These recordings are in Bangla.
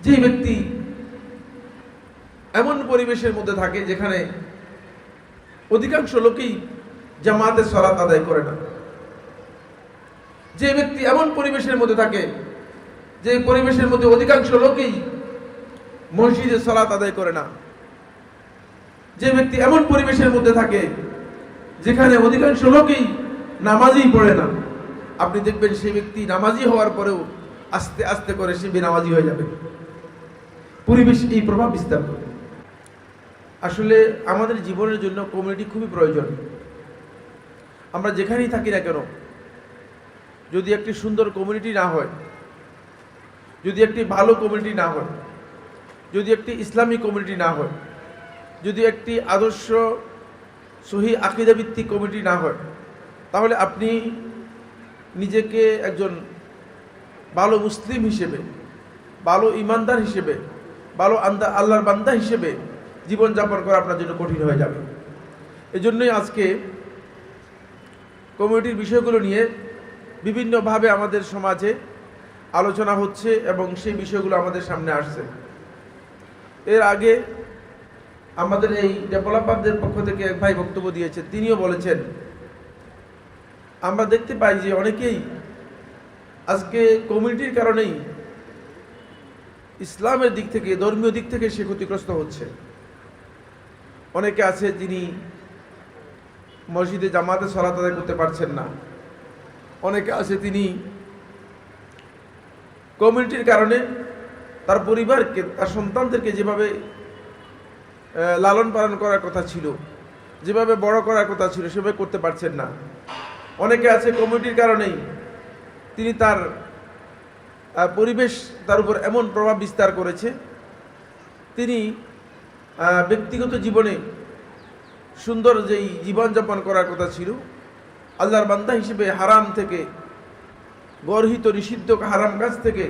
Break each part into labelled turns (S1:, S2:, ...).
S1: যে ব্যক্তি এমন পরিবেশের মধ্যে থাকে যেখানে অধিকাংশ লোকই জামাতে সলাত আদায় করে না। যে ব্যক্তি এমন পরিবেশের মধ্যে থাকে যে পরিবেশের মধ্যে অধিকাংশ লোকই মসজিদে সলাত আদায় করে না। যে ব্যক্তি এমন পরিবেশের মধ্যে থাকে যেখানে অধিকাংশ লোকেই নামাজই পড়ে না। আপনি দেখবেন সেই ব্যক্তি নামাজি হওয়ার পরেও আস্তে আস্তে করে সে বেনামাজি হয়ে যাবে। পরিবেশ এই প্রভাব বিস্তার করে। আসলে আমাদের জীবনের জন্য কমিউনিটি খুবই প্রয়োজন। আমরা যেখানেই থাকি না কেন, যদি একটি সুন্দর কমিউনিটি না হয়, যদি একটি ভালো কমিউনিটি না হয়, যদি একটি ইসলামী কমিউনিটি না হয়, যদি একটি আদর্শ সহি আকিদাভিত্তিক কমিটি না হয়, তাহলে আপনি নিজেকে একজন ভালো মুসলিম হিসেবে, ভালো ইমানদার হিসেবে ভালো আন্দা, আল্লাহর বান্দা হিসেবে জীবনযাপন করা আপনার জন্য কঠিন হয়ে যাবে। এজন্যই আজকে কমিউনিটির বিষয়গুলো নিয়ে বিভিন্নভাবে আমাদের সমাজে আলোচনা হচ্ছে এবং সেই বিষয়গুলো আমাদের সামনে আসছে। এর আগে আমাদের এই ডেভেলপারদের পক্ষ থেকে এক ভাই বক্তব্য দিয়েছে তিনিও বলেছেন, আমরা দেখতে পাই যে অনেকেই আজকে কমিউনিটির কারণেই ইসলামের দিক থেকে, ধর্মীয় দিক থেকে সে ক্ষতিগ্রস্ত হচ্ছে। অনেকে আছে যিনি মসজিদে জামাতে সলাত আদায় করতে পারছেন না। অনেকে আছে তিনি কমিউনিটির কারণে তার পরিবারকে, তার সন্তানদেরকে যেভাবে লালন পালন করার কথা ছিল, যেভাবে বড় করার কথা ছিল, সেভাবে করতে পারছেন না। অনেকে আছে কমিউনিটির কারণেই তিনি তার পরিবেশ তার উপর এমন প্রভাব বিস্তার করেছে। তিনি ব্যক্তিগত জীবনে সুন্দর যেই জীবনযাপন করার কথা ছিল, আল্লাহর বান্দা হিসেবে হারাম থেকে, গর্হিত নিষিদ্ধ হারাম কাজ থেকে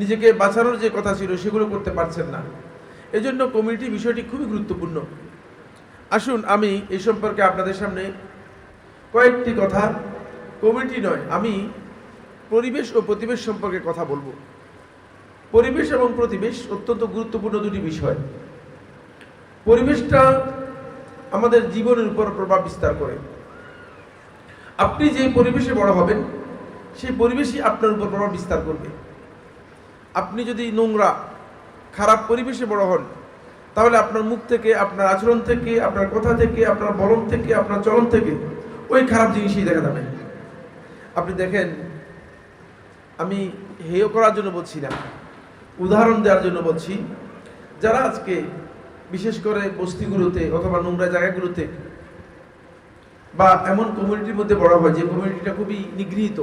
S1: নিজেকে বাঁচানোর যে কথা ছিল, সেগুলো করতে পারছেন না। এজন্য কমিউনিটি বিষয়টি খুবই গুরুত্বপূর্ণ। আসুন আমি এই সম্পর্কে আপনাদের সামনে কয়েকটি কথা। কমিউনিটি নয়, আমি পরিবেশ ও প্রতিবেশ সম্পর্কে কথা বলব। পরিবেশ এবং প্রতিবেশ অত্যন্ত গুরুত্বপূর্ণ দুটি বিষয়। পরিবেশটা আমাদের জীবনের উপর প্রভাব বিস্তার করে। আপনি যে পরিবেশে বড় হবেন, সেই পরিবেশই আপনার উপর প্রভাব বিস্তার করবে। আপনি যদি নোংরা, খারাপ পরিবেশে বড় হন, তাহলে আপনার মুখ থেকে, আপনার আচরণ থেকে, আপনার কথা থেকে, আপনার বলন থেকে, আপনার চলন থেকে ওই খারাপ জিনিসই দেখা যাবে। আপনি দেখেন আমি হেয় করার জন্য বলছি না। উদাহরণ দেওয়ার জন্য বলছি, যারা আজকে বিশেষ করে বস্তিগুলোতে অথবা নোংরা জায়গাগুলোতে বা এমন কমিউনিটির মধ্যে বড় হয়, যে কমিউনিটিটা খুবই নিগৃহীত,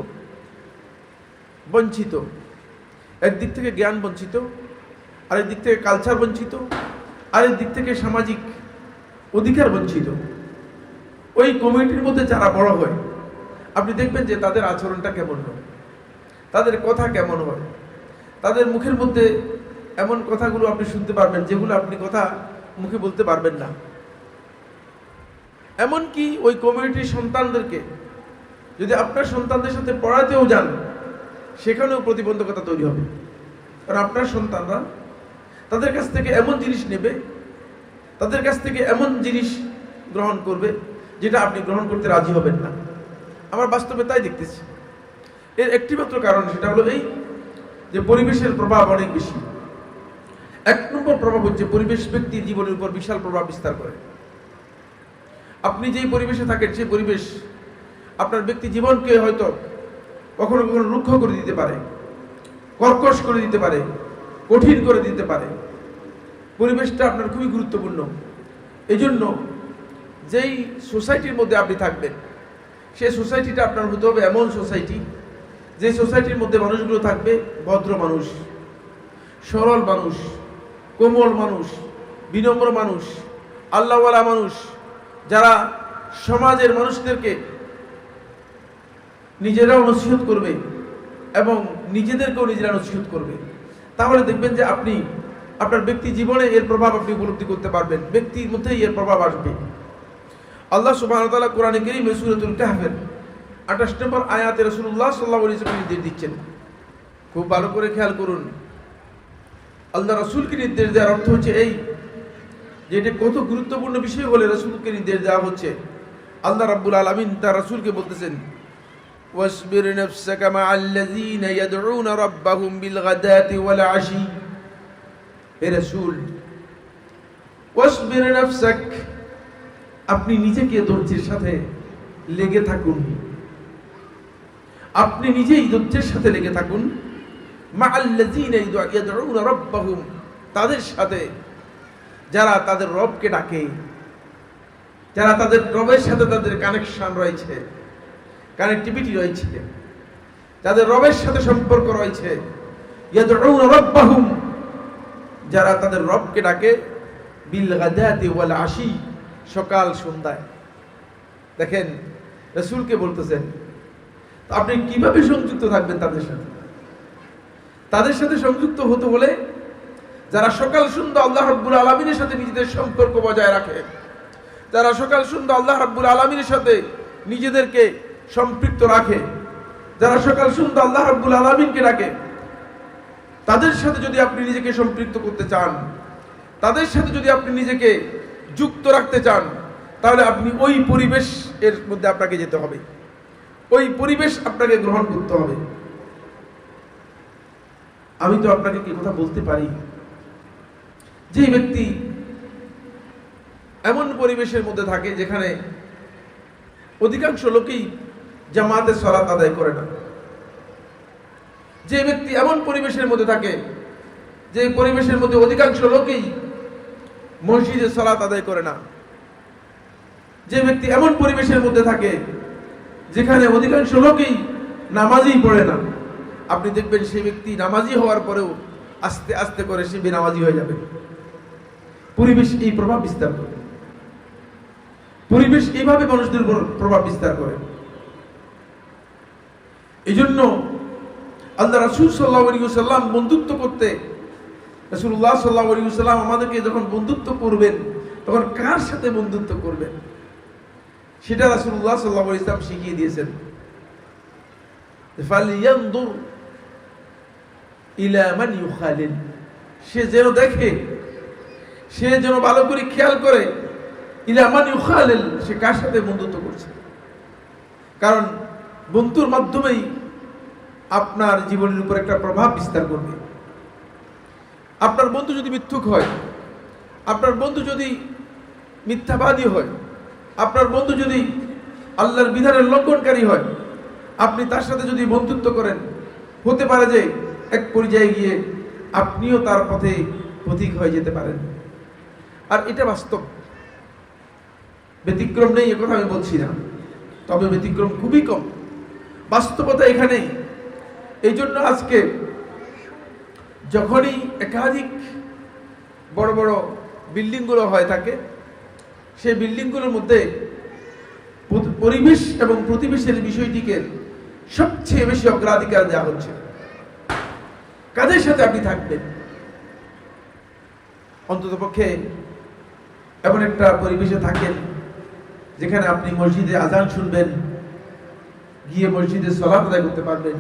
S1: বঞ্চিত, একদিক থেকে জ্ঞান বঞ্চিত, আরেক দিক থেকে কালচার বঞ্চিত, আরেক দিক থেকে সামাজিক অধিকার বঞ্চিত। ওই কমিউনিটির মধ্যে যারা বড় হয়, আপনি দেখবেন যে তাদের আচরণটা কেমন হয়। তাদের কথা কেমন হয়? তাদের মুখের মধ্যে এমন কথাগুলো আপনি শুনতে পারবেন, যেগুলো আপনি কথা মুখে বলতে পারবেন না। এমনকি ওই কমিউনিটির সন্তানদেরকে, যদি আপনার সন্তানদের সাথে পড়াতেও যান, সেখানেও প্রতিবন্ধকতা তৈরি হবে। কারণ আপনার সন্তানরা তাদের কাছ থেকে এমন জিনিস নেবে, তাদের কাছ থেকে এমন জিনিস গ্রহণ করবে, যেটা আপনি গ্রহণ করতে রাজি হবেন না। আমার বাস্তবে তাই দেখতেছি। এর একটি মাত্র কারণ সেটা হলো এই যে পরিবেশের প্রভাব অনেক বেশি। এক নম্বর প্রভাব হচ্ছে পরিবেশ ব্যক্তির জীবনের উপর বিশাল প্রভাব বিস্তার করে। আপনি যেই পরিবেশে থাকেন, সেই পরিবেশ আপনার ব্যক্তি জীবনকে হয়তো কখনো কখনো রুক্ষ করে দিতে পারে, কর্কশ করে দিতে পারে, কঠিন করে দিতে পারে। পরিবেশটা আপনার খুবই গুরুত্বপূর্ণ। এই জন্য যেই সোসাইটির মধ্যে আপনি থাকবেন, সেই সোসাইটিটা আপনার হতে হবে এমন সোসাইটি যে সোসাইটির মধ্যে মানুষগুলো থাকবে, ভদ্র মানুষ, সরল মানুষ, কোমল মানুষ, বিনম্র মানুষ, আল্লাহওয়ালা মানুষ, যারা সমাজের মানুষদেরকে নিজেরাও নসিহত করবে এবং নিজেদেরকেও নিজেরা নসিহত করবে। তাহলে দেখবেন যে আপনি, আপনার ব্যক্তি জীবনে এর প্রভাব আপনি উপলব্ধি করতে পারবেন। ব্যক্তির মধ্যেই এর প্রভাব আসবে। আল্লাহ সুবাহ কোরআনে কারীম সূরাতুল কাহফের 28 নম্বর আয়াতে রাসূলুল্লাহ সাল্লাল্লাহু আলাইহি ওয়াসাল্লাম নির্দেশ দিচ্ছেন খুব ভালো করে খেয়াল করুন আল্লাহ রসুলকে নির্দেশ দেওয়ার অর্থ হচ্ছে এই যে এটা কত গুরুত্বপূর্ণ বিষয় বলে রসুলকে নির্দেশ দেওয়া হচ্ছে আল্লাহ রাব্বুল আলামিন তার রসুলকে বলতেছেন واصبر نفسك مع الذين يدعون ربهم بالغداة والعشي হে রসুল ওয়াসবির নাফসাক আপনি নিজেকে ধৈর্যের সাথে লেগে থাকুন আপনি নিজেই ধৈর্যের সাথে লেগে থাকুন। মা তাদের সাথে যারা তাদের রবকে ডাকে, যারা তাদের রবের সাথে তাদের কানেকশন রয়েছে কানেক্টিভিটি রয়েছে, যাদের রবের সাথে সম্পর্ক রয়েছে যারা তাদের রবকে ডাকে, বিল গাদাতি ওয়াল সকাল সন্ধ্যায়। দেখেন, রসুলকে বলতেছেন আপনি কীভাবে সংযুক্ত থাকবেন তাদের সাথে? তাদের সাথে সংযুক্ত হতে হলে যারা সকাল সন্ধ্যা আল্লাহ রাব্বুল আলমিনের সাথে নিজেদের সম্পর্ক বজায় রাখে, যারা সকাল সন্ধ্যা আল্লাহ রাব্বুল আলমিনের সাথে নিজেদেরকে সম্পৃক্ত রাখে, যারা সকাল সন্ধ্যা আল্লাহ রাব্বুল আলমিনকে ডাকে, তাদের সাথে যদি আপনি নিজেকে সম্পৃক্ত করতে চান, তাদের সাথে যদি আপনি নিজেকে যুক্ত রাখতে চান, তাহলে আপনি ওই পরিবেশ এর মধ্যে আপনাকে যেতে হবে। ওই পরিবেশ আপনাকে গ্রহণ করতে হবে। আমি তো আপনাকে কি কথা বলতে পারি। যে ব্যক্তি এমন পরিবেশের মধ্যে থাকে যেখানে অধিকাংশ লোকেই জামাতে সলাত আদায় করে না। যে ব্যক্তি এমন পরিবেশের মধ্যে থাকে যে পরিবেশের মধ্যে অধিকাংশ লোকেই মসজিদে সলাত আদায় করে না। যে ব্যক্তি এমন পরিবেশের মধ্যে থাকে যেখানে অধিকাংশ লোকেই নামাজই পড়ে না। আপনি দেখবেন সেই ব্যক্তি নামাজি হওয়ার পরেও আস্তে আস্তে করে সে বেনামাজি হয়ে যাবে। পরিবেশ এই প্রভাব বিস্তার করে। পরিবেশ এইভাবে মানুষদের উপর প্রভাব বিস্তার করে। এই জন্য আল্লাহ রাসুল সাল্লাহ সাল্লাম বন্ধুত্ব করতে রাসুল্লাহ সাল্লাহ সাল্লাম আমাদেরকে যখন বন্ধুত্ব করবেন, তখন কার সাথে বন্ধুত্ব করবেন? সেটা রাসুল্লাহ সাল্লাহ ইসলাম শিখিয়ে দিয়েছেন। সে যেন দেখে, সে যেন ভালো করে খেয়াল করে ইলা মান ইউখালিল, সে কার সাথে বন্ধুত্ব করছে? কারণ বন্ধুর মাধ্যমেই আপনার জীবনের উপর একটা প্রভাব বিস্তার করবে। আপনার বন্ধু যদি মিথ্যুক হয়, আপনার বন্ধু যদি মিথ্যাবাদী হয় আপনার বন্ধু যদি আল্লাহর বিধানের লঙ্ঘনকারী হয়, আপনি তার সাথে যদি বন্ধুত্ব করেন, হতে পারে যে এক পর্যায়ে গিয়ে আপনিও তার পথে পথিক হয়ে যেতে পারেন। আর এটা বাস্তব। ব্যতিক্রম নেই কথা আমি বলছি না। তবে ব্যতিক্রম খুবই কম। বাস্তবতা এখানেই এই জন্য আজকে যখনই একাধিক বড় বড় বিল্ডিংগুলো হয় থাকে সেই বিল্ডিংগুলোর মধ্যে পরিবেশ এবং প্রতিবেশের বিষয়টিকে সবচেয়ে বেশি অগ্রাধিকার দেওয়া হচ্ছে। কাদের সাথে আপনি থাকবেন? অন্তত পক্ষে এমন একটা পরিবেশে থাকেন যেখানে আপনি মসজিদে আজান শুনবেন, গিয়ে মসজিদে সলাপ আদায় করতে পারবেন।